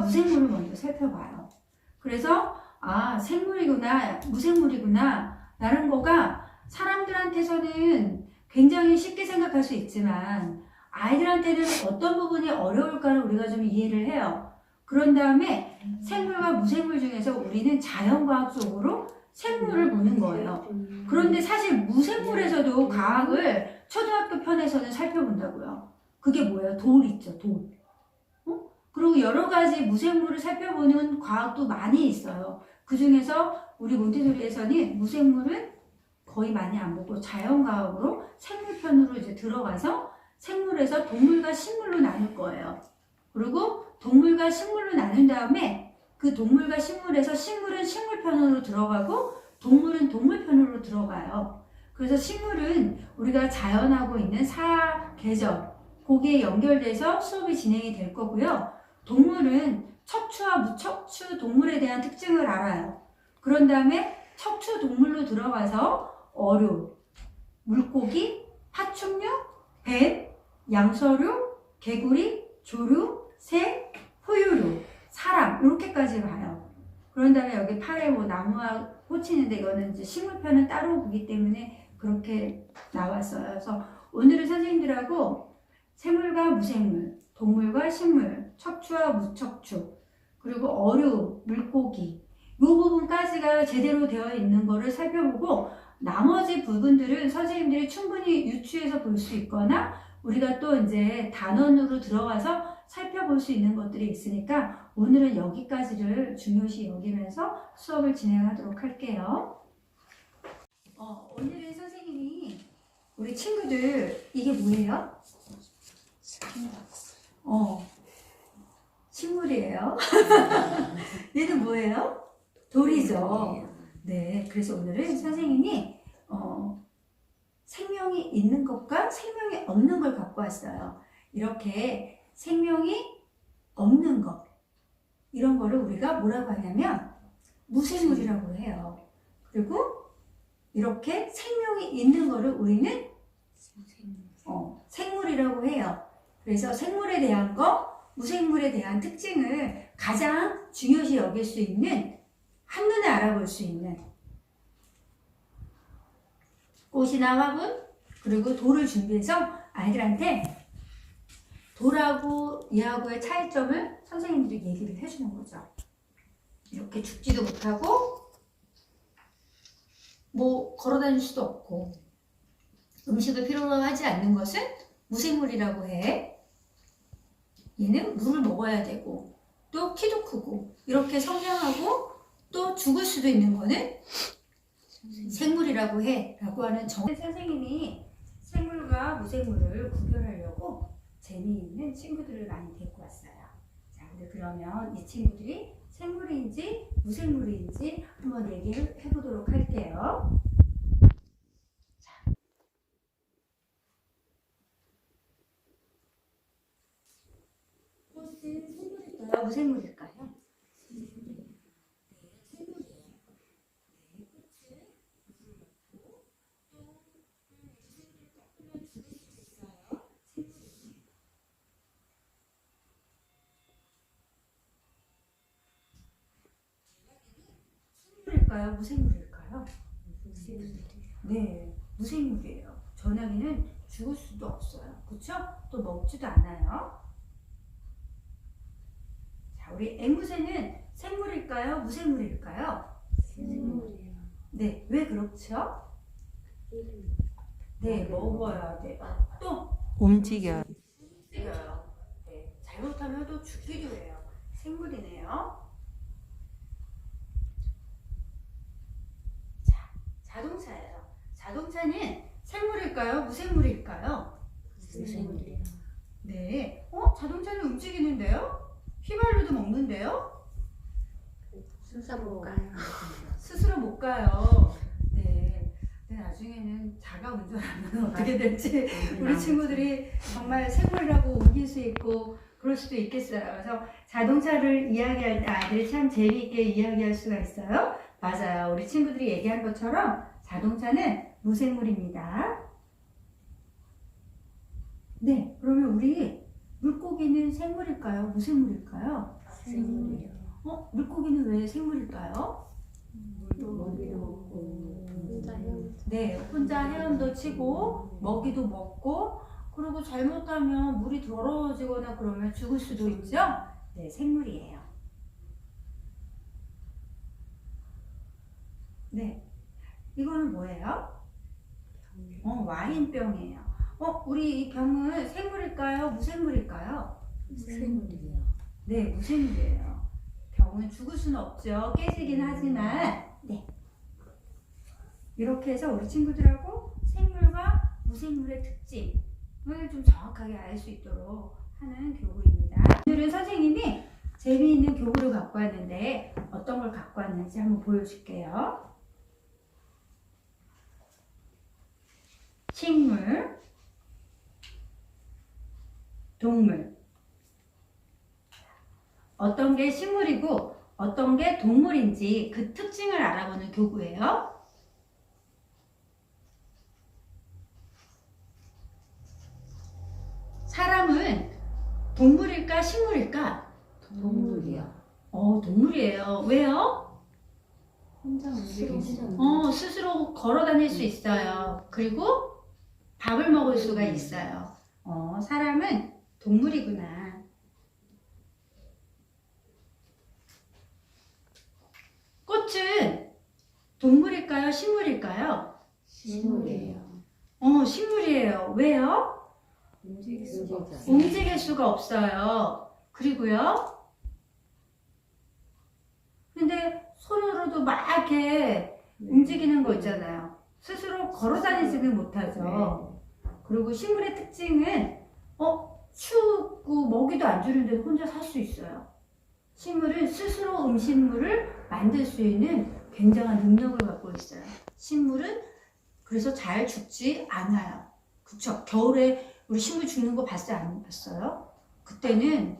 무생물을 먼저 살펴봐요. 그래서 아 생물이구나 무생물이구나 라는 거가 사람들한테서는 굉장히 쉽게 생각할 수 있지만 아이들한테는 어떤 부분이 어려울까를 우리가 좀 이해를 해요. 그런 다음에 생물과 무생물 중에서 우리는 자연과학적으로 생물을 보는 거예요. 그런데 사실 무생물에서도 과학을 초등학교 편에서는 살펴본다고요. 그게 뭐예요? 돌 있죠, 돌. 어? 그리고 여러 가지 무생물을 살펴보는 과학도 많이 있어요. 그 중에서 우리 몬테소리에서는 무생물은 거의 많이 안 보고 자연과학으로 생물편으로 이제 들어가서 생물에서 동물과 식물로 나눌 거예요. 그리고 동물과 식물로 나눈 다음에 그 동물과 식물에서 식물은 식물편으로 들어가고 동물은 동물편으로 들어가요. 그래서 식물은 우리가 자연하고 있는 사계절 거기에 연결돼서 수업이 진행이 될 거고요. 동물은 척추와 무척추 동물에 대한 특징을 알아요. 그런 다음에 척추 동물로 들어가서 어류, 물고기, 파충류, 뱀, 양서류, 개구리, 조류, 새, 포유류, 사람 이렇게까지 봐요. 그런 다음에 여기 팔에 뭐 나무와 꽂히는데 이거는 이제 식물편은 따로 보기 때문에 그렇게 나왔어요. 그래서 오늘은 선생님들하고 생물과 무생물, 동물과 식물, 척추와 무척추, 그리고 어류, 물고기 이 부분까지가 제대로 되어 있는 거를 살펴보고 나머지 부분들은 선생님들이 충분히 유추해서 볼 수 있거나 우리가 또 이제 단원으로 들어가서 살펴볼 수 있는 것들이 있으니까 오늘은 여기까지를 중요시 여기면서 수업을 진행하도록 할게요. 어, 오늘은 선생님이 우리 친구들 이게 뭐예요? 어, 식물이에요. 얘는 뭐예요? 돌이죠. 네, 그래서 오늘은 선생님이 어, 생명이 있는 것과 생명이 없는 걸 갖고 왔어요. 이렇게 생명이 없는 것 이런 거를 우리가 뭐라고 하냐면 무생물이라고 해요. 그리고 이렇게 생명이 있는 거를 우리는 어, 생물이라고 해요. 그래서 생물에 대한 거, 무생물에 대한 특징을 가장 중요시 여길 수 있는 한눈에 알아볼 수 있는 꽃이나 화분 그리고 돌을 준비해서 아이들한테 돌하고 이하고의 차이점을 선생님들이 얘기를 해주는 거죠. 이렇게 죽지도 못하고 뭐 걸어다닐 수도 없고 음식을 필요로 하지 않는 것은 무생물이라고 해. 얘는 물을 먹어야 되고 또 키도 크고 이렇게 성장하고 또 죽을 수도 있는 거는 생물이라고 해 라고 하는 정 선생님이 생물과 무생물을 구별하려고 재미있는 친구들을 많이 데리고 왔어요. 자 근데 그러면 이 친구들이 생물인지 무생물인지 한번 얘기를 해보도록 할게요 꽃은 생물일까요? 무생물일까요? 생물일까요? 무생물일까요? 네, 무생물이에요. 전화기는 죽을 수도 없어요. 그쵸? 또 먹지도 않아요. 자, 우리 앵무새는 생물일까요? 무생물일까요? 생물이에요. 네, 왜 그렇죠? 네, 먹어야 돼요. 또 움직여. 움직여요. 네, 잘못하면 또 죽기도 해요. 생물이네요. 자, 자동차예요. 자동차는 생물일까요? 무생물일까요? 생물이에요. 네. 어? 자동차는 움직이는데요? 휘발유도 먹는데요? 순서 못 가요. 스스로 못 가요. 네. 근데 나중에는 자가 운전하면 어떻게 될지 우리 친구들이 정말 생물이라고 옮길 수 있고 그럴 수도 있겠어요. 그래서 자동차를 이야기할 때 아이들이 참 재미있게 이야기할 수가 있어요. 맞아요. 우리 친구들이 얘기한 것처럼 자동차는 무생물입니다. 네, 그러면 우리 물고기는 생물일까요? 무생물일까요? 생물이에요. 어? 물고기는 왜 생물일까요? 먹이도 먹고 혼자 헤엄. 네, 혼자 헤엄도 치고 먹이도 먹고 그리고 잘못하면 물이 더러워지거나 그러면 죽을 수도 있죠? 네, 생물이에요. 네, 이거는 뭐예요? 어, 와인병이에요. 어, 우리 이 병은 생물일까요? 무생물일까요? 생물이에요. 네, 무생물이에요. 병은 죽을 수는 없죠. 깨지긴 하지만, 네. 이렇게 해서 우리 친구들하고 생물과 무생물의 특징을 좀 정확하게 알 수 있도록 하는 교구입니다. 오늘은 선생님이 재미있는 교구를 갖고 왔는데 어떤 걸 갖고 왔는지 한번 보여줄게요. 식물, 동물. 어떤 게 식물이고 어떤 게 동물인지 그 특징을 알아보는 교구예요. 사람은 동물일까 식물일까? 동물이요. 어, 동물이에요. 왜요? 혼자 움직이시는. 어, 스스로 걸어 다닐 수 있어요. 그리고 밥을 먹을 수가 있어요. 어, 사람은 동물이구나. 꽃은 동물일까요? 식물일까요? 식물이에요. 어, 식물이에요. 왜요? 움직일 수가 없어요. 움직일 수가 없어요. 그리고요. 근데 손으로도 막 이렇게 움직이는 거 있잖아요. 스스로 걸어 다니지는 못하죠. 그리고 식물의 특징은 어 춥고 먹이도 안 주는데 혼자 살 수 있어요. 식물은 스스로 음식물을 만들 수 있는 굉장한 능력을 갖고 있어요. 식물은 그래서 잘 죽지 않아요. 그쵸? 겨울에 우리 식물 죽는 거 봤어요? 안 봤어요? 그때는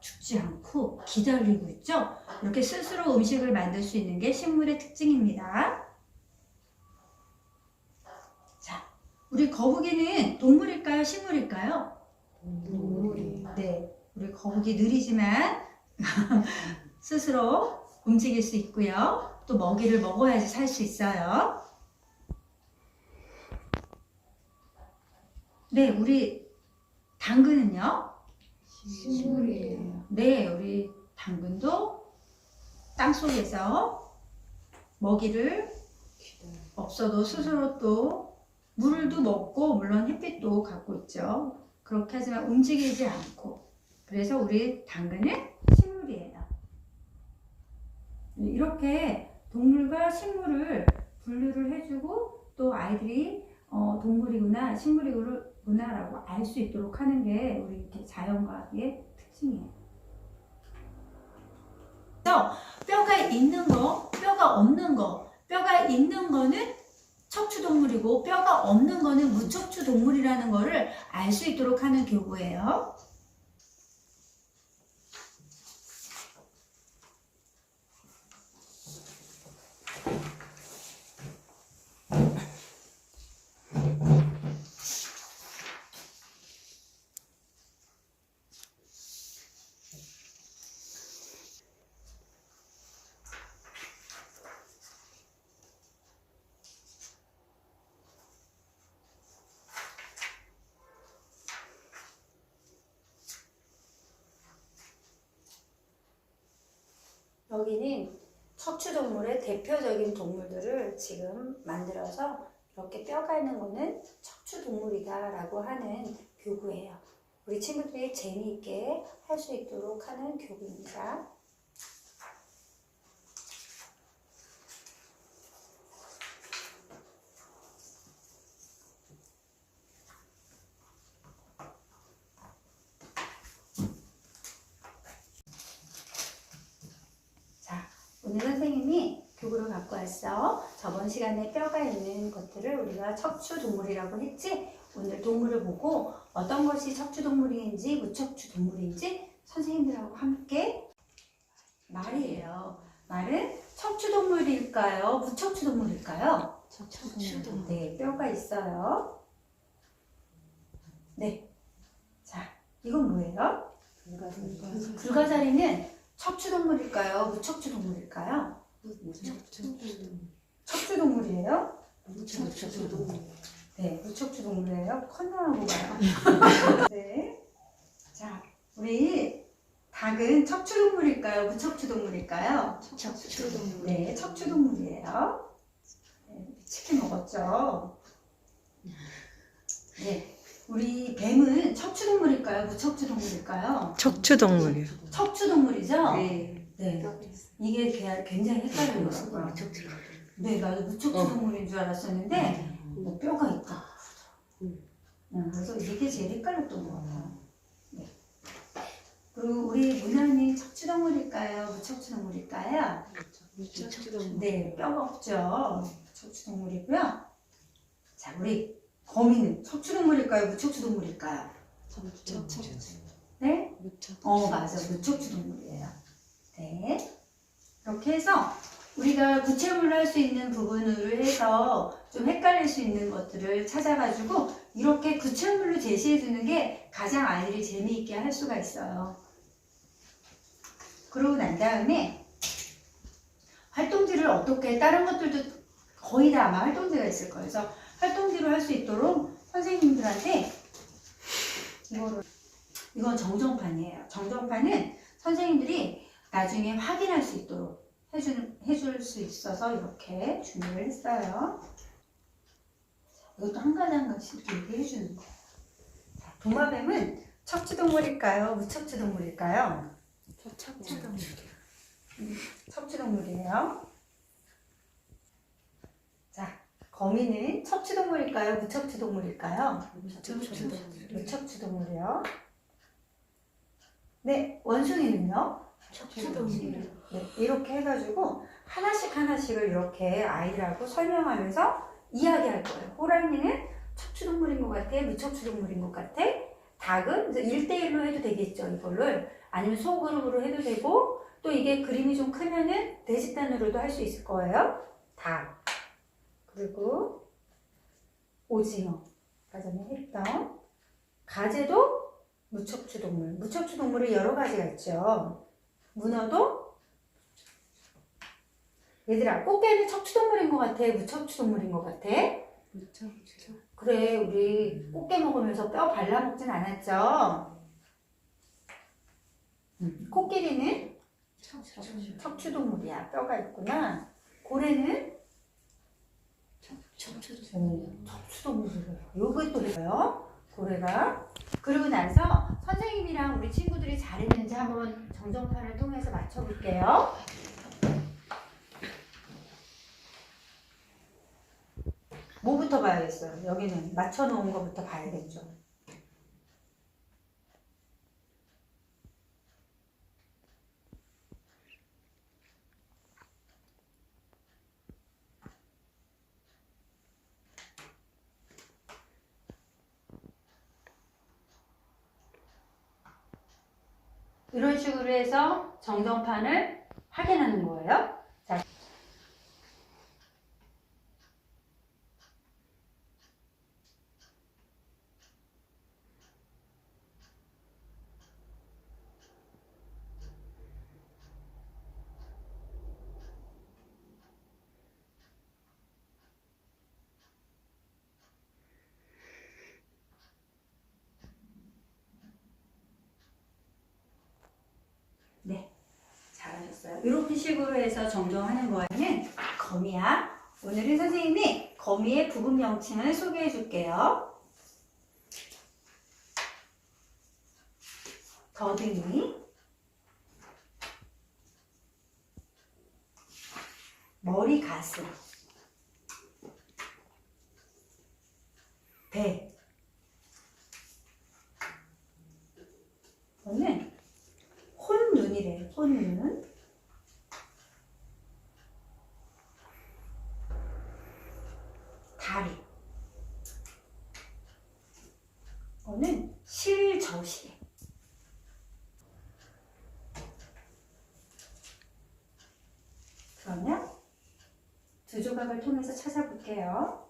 죽지 않고 기다리고 있죠? 이렇게 스스로 음식을 만들 수 있는 게 식물의 특징입니다. 자, 우리 거북이는 동물일까요? 식물일까요? 동물이에요. 네, 우리 거북이 느리지만 스스로 움직일 수 있고요. 또 먹이를 먹어야지 살 수 있어요. 네, 우리 당근은요? 식물이에요. 네, 우리 당근도 땅 속에서 먹이를 없어도 스스로 또 물도 먹고 물론 햇빛도 갖고 있죠. 그렇게 하지만 움직이지 않고 그래서 우리 당근은 식물이에요. 네, 이렇게 동물과 식물을 분류를 해주고 또 아이들이 어, 동물이구나 식물이구나 라고 알 수 있도록 하는 게 우리 이렇게 자연과학의 특징이에요. 그래서 뼈가 있는 거, 뼈가 없는 거, 뼈가 있는 거는 척추 동물이고 뼈가 없는 거는 무척추 동물이라는 거를 알 수 있도록 하는 교구예요. 여기는 척추 동물의 대표적인 동물들을 지금 만들어서 이렇게 뼈가 있는 거는 척추 동물이다 라고 하는 교구예요. 우리 친구들이 재미있게 할 수 있도록 하는 교구입니다. 자, 오늘 선생님이 교구를 갖고 왔어. 저번 시간에 뼈가 있는 것들을 우리가 척추 동물이라고 했지. 오늘 동물을 보고 어떤 것이 척추 동물인지 무척추 동물인지 선생님들하고 함께 말이에요. 말은 척추 동물일까요? 무척추 동물일까요? 척추동. 네, 뼈가 있어요. 네. 자, 이건 뭐예요? 불가사리. 불가사리는 척추동물일까요? 무척추동물일까요? 척추동물 이에요? 네, 무척추 동물이에요. 컨닝하고 가요. 네. 자, 우리 닭은 척추 동물일까요? 무척추 동물일까요? 네, 척추 동물이에요. 네, 치킨 먹었죠? 네. 우리 뱀은 척추 동물일까요? 무척추 동물일까요? 척추 동물이요. 척추 동물이죠? 네. 네. 이게 개- 굉장히 헷갈려요. 네, 나도 무척추동물인 줄 알았었는데, 뭐 뼈가 있다. 음, 그래서 이게 제일 헷갈렸던 것 같아요. 네. 그리고 우리 문화는 척추동물일까요? 무척추동물일까요? 네, 뼈가 없죠. 척추동물이고요. 자, 우리 거미는 척추동물일까요? 무척추동물일까요? 네? 어, 맞아. 무척추동물이에요. 네. 이렇게 해서 우리가 구체물로 할 수 있는 부분을 해서 좀 헷갈릴 수 있는 것들을 찾아가지고 이렇게 구체물로 제시해 주는 게 가장 아이들이 재미있게 할 수가 있어요. 그러고 난 다음에 활동지를 어떻게 다른 것들도 거의 다 아마 활동지가 있을 거예요. 그래서 활동지로 할 수 있도록 선생님들한테 이거를 이건 정정판이에요. 정정판은 선생님들이 나중에 확인할 수 있도록 해주는, 해줄 수 있어서 이렇게 준비를 했어요. 자, 이것도 한 가지 한 가지 이렇게 얘기해 주는 거예요. 자, 도마뱀은 척추동물일까요? 무척추동물일까요? 척추동물이에요. 자, 거미는 척추동물일까요? 무척추동물일까요? 무척추동물이요. 네, 원숭이는요? 네, 이렇게 해가지고 하나씩 하나씩을 이렇게 아이들하고 설명하면서 이야기할 거예요. 호랑이는 척추동물인 것 같아, 무척추동물인 것 같아. 닭은 1대1로 해도 되겠죠, 이걸를. 아니면 소그룹으로 해도 되고, 또 이게 그림이 좀 크면은 대집단으로도 할 수 있을 거예요. 닭. 그리고 오징어. 아까 전에 했던. 가재도 무척추동물. 무척추동물이 여러 가지가 있죠. 문어도 얘들아 꽃게는 척추동물인 것 같아? 무척추동물인 것 같아? 그래 우리 꽃게 먹으면서 뼈 발라먹진 않았죠? 음, 코끼리는 척추동물이야. 뼈가 있구나. 고래는 척추동물이에요. 요거 또 해요 고래가. 그리고 나서 선생님이랑 우리 친구들이 잘했는지 한번 정정판을 통해서 맞춰볼게요. 뭐부터 봐야겠어요? 여기는 맞춰놓은 거부터 봐야겠죠. 이런 식으로 해서 정정판을 확인하는 거예요. 자. 네. 잘하셨어요. 이렇게 식으로 해서 정정하는 거에는 거미야. 오늘은 선생님이 거미의 부분 명칭을 소개해 줄게요. 더듬이, 머리 가슴, 배. 이거는 혼눈이래, 혼눈. 다리. 이거는 실저시. 그러면 두 조각을 통해서 찾아볼게요.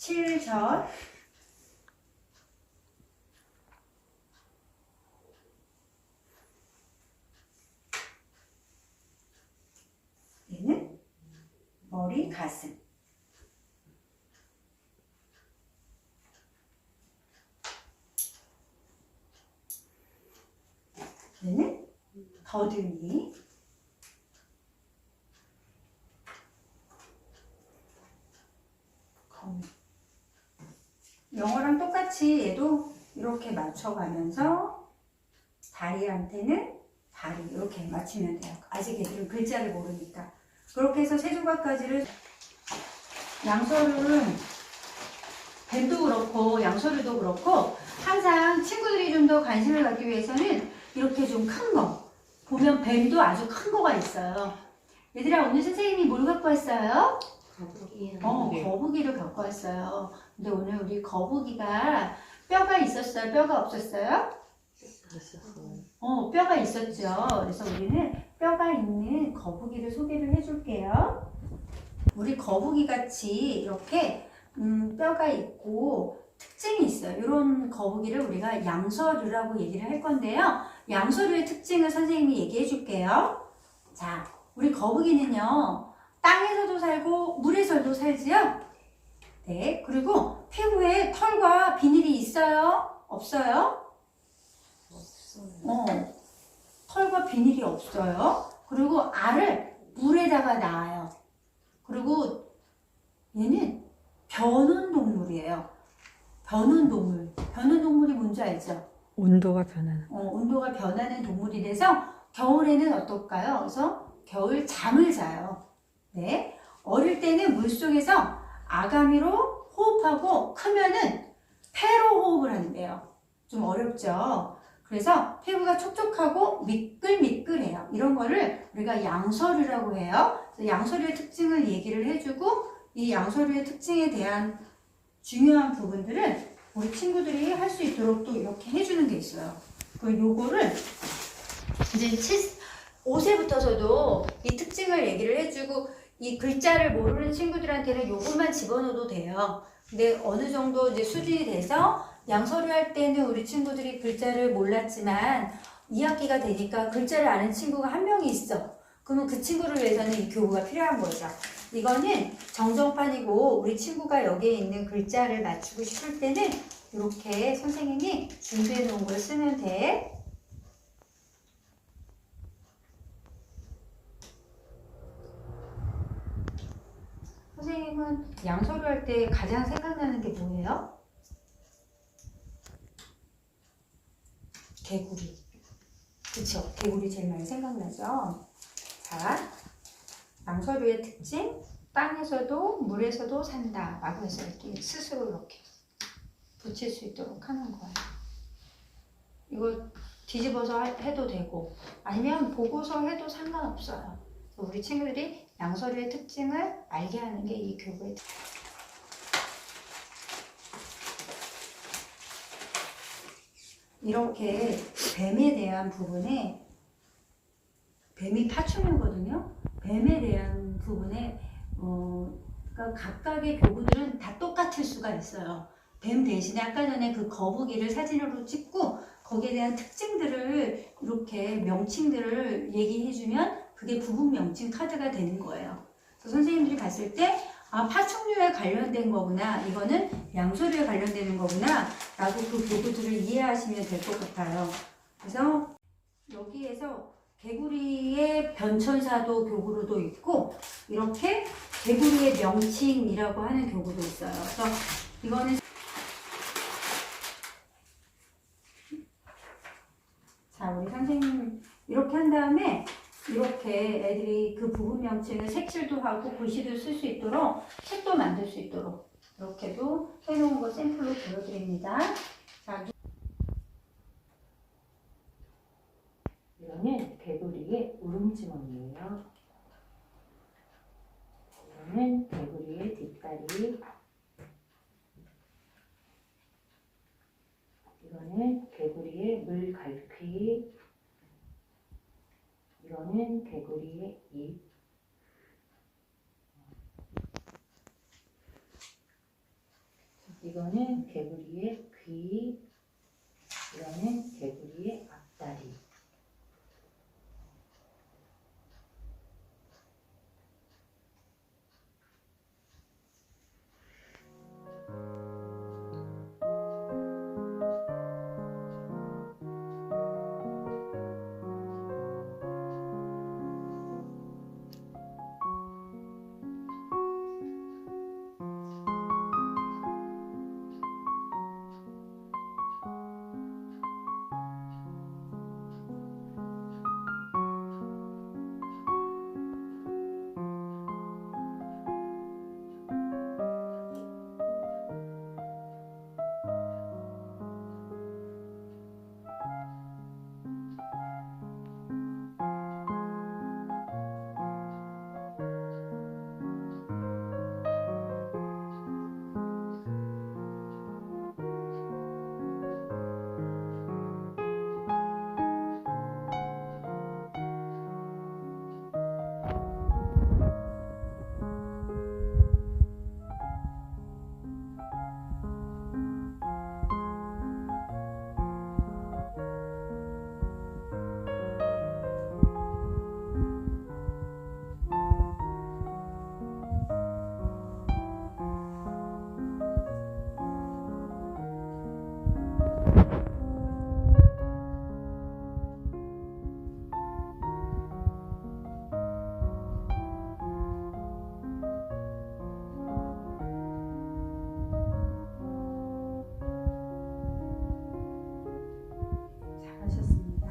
7절. 얘는 머리, 가슴. 얘는 더듬이. 똑같이 얘도 이렇게 맞춰가면서 다리한테는 다리 이렇게 맞추면 돼요. 아직 애들은 글자를 모르니까. 그렇게 해서 세 조각까지를 양서류는 뱀도 그렇고 양서류도 그렇고 항상 친구들이 좀 더 관심을 갖기 위해서는 이렇게 좀 큰 거. 보면 뱀도 아주 큰 거가 있어요. 얘들아 오늘 선생님이 뭘 갖고 왔어요? 거북이야. 어, 거북이를 갖고 왔어요. 근데 오늘 우리 거북이가 뼈가 있었어요? 뼈가 없었어요? 있었어요. 어, 뼈가 있었죠. 그래서 우리는 뼈가 있는 거북이를 소개를 해줄게요. 우리 거북이 같이 이렇게 음, 뼈가 있고 특징이 있어요. 이런 거북이를 우리가 양서류라고 얘기를 할 건데요. 양서류의 특징을 선생님이 얘기해 줄게요. 자, 우리 거북이는요, 땅에서도 살고 물에서도 살지요? 네, 그리고 피부에 털과 비늘이 있어요? 없어요? 없어요. 어, 털과 비닐이 없어요. 그리고 알을 물에다가 낳아요. 그리고 얘는 변온 동물이에요. 변온 동물. 변온 동물이 뭔지 알죠? 온도가 변하는 어, 온도가 변하는 동물이 돼서 겨울에는 어떨까요? 그래서 겨울 잠을 자요. 네. 어릴 때는 물속에서 아가미로 호흡하고 크면은 폐로 호흡을 한대요. 좀 어렵죠? 그래서 피부가 촉촉하고 미끌미끌해요. 이런 거를 우리가 양서류라고 해요. 양서류의 특징을 얘기를 해주고 이 양서류의 특징에 대한 중요한 부분들은 우리 친구들이 할 수 있도록 또 이렇게 해주는 게 있어요. 그 요거를 이제 7, 5세부터서도 이 특징을 얘기를 해주고 이 글자를 모르는 친구들한테는 요것만 집어넣어도 돼요. 근데 어느 정도 이제 수준이 돼서 양서류 할 때는 우리 친구들이 글자를 몰랐지만 2학기가 되니까 글자를 아는 친구가 한 명이 있어. 그러면 그 친구를 위해서는 이 교구가 필요한 거죠. 이거는 정정판이고 우리 친구가 여기에 있는 글자를 맞추고 싶을 때는 이렇게 선생님이 준비해 놓은 걸 쓰면 돼. 선생님은 양서류 할 때 가장 생각나는 게 뭐예요? 개구리. 그쵸? 개구리 제일 많이 생각나죠? 자, 양서류의 특징, 땅에서도 물에서도 산다. 라고 해서 이렇게 스스로 이렇게 붙일 수 있도록 하는 거예요. 이거 뒤집어서 하- 해도 되고, 아니면 보고서 해도 상관없어요. 우리 친구들이 양서류의 특징을 알게 하는 게 이 교구의 특징. 이렇게 뱀에 대한 부분에 뱀이 파충류거든요. 뱀에 대한 부분에 어, 그러니까 각각의 교구들은 다 똑같을 수가 있어요. 뱀 대신에 아까 전에 그 거북이를 사진으로 찍고 거기에 대한 특징들을 이렇게 명칭들을 얘기해주면 그게 부분 명칭 카드가 되는 거예요. 그래서 선생님들이 봤을 때 아, 파충류에 관련된 거구나. 이거는 양서류에 관련되는 거구나. 라고 그 교구들을 이해하시면 될 것 같아요. 그래서 여기에서 개구리의 변천사도 교구로도 있고 이렇게 개구리의 명칭이라고 하는 교구도 있어요. 그래서 이거는 자 우리 선생님 이렇게 한 다음에 이렇게 애들이 그 부분 명칭을 색칠도 하고 글씨도 쓸 수 있도록 책도 만들 수 있도록 이렇게도 해놓은 거 샘플로 보여드립니다. 자, 이거는 개구리의 울음주머니예요. 이거는 개구리의 뒷다리. 이거는 개구리의 물갈퀴. 이거는 개구리의 입. 이거는 개구리의 귀. 이거는 개구리의 앞다리.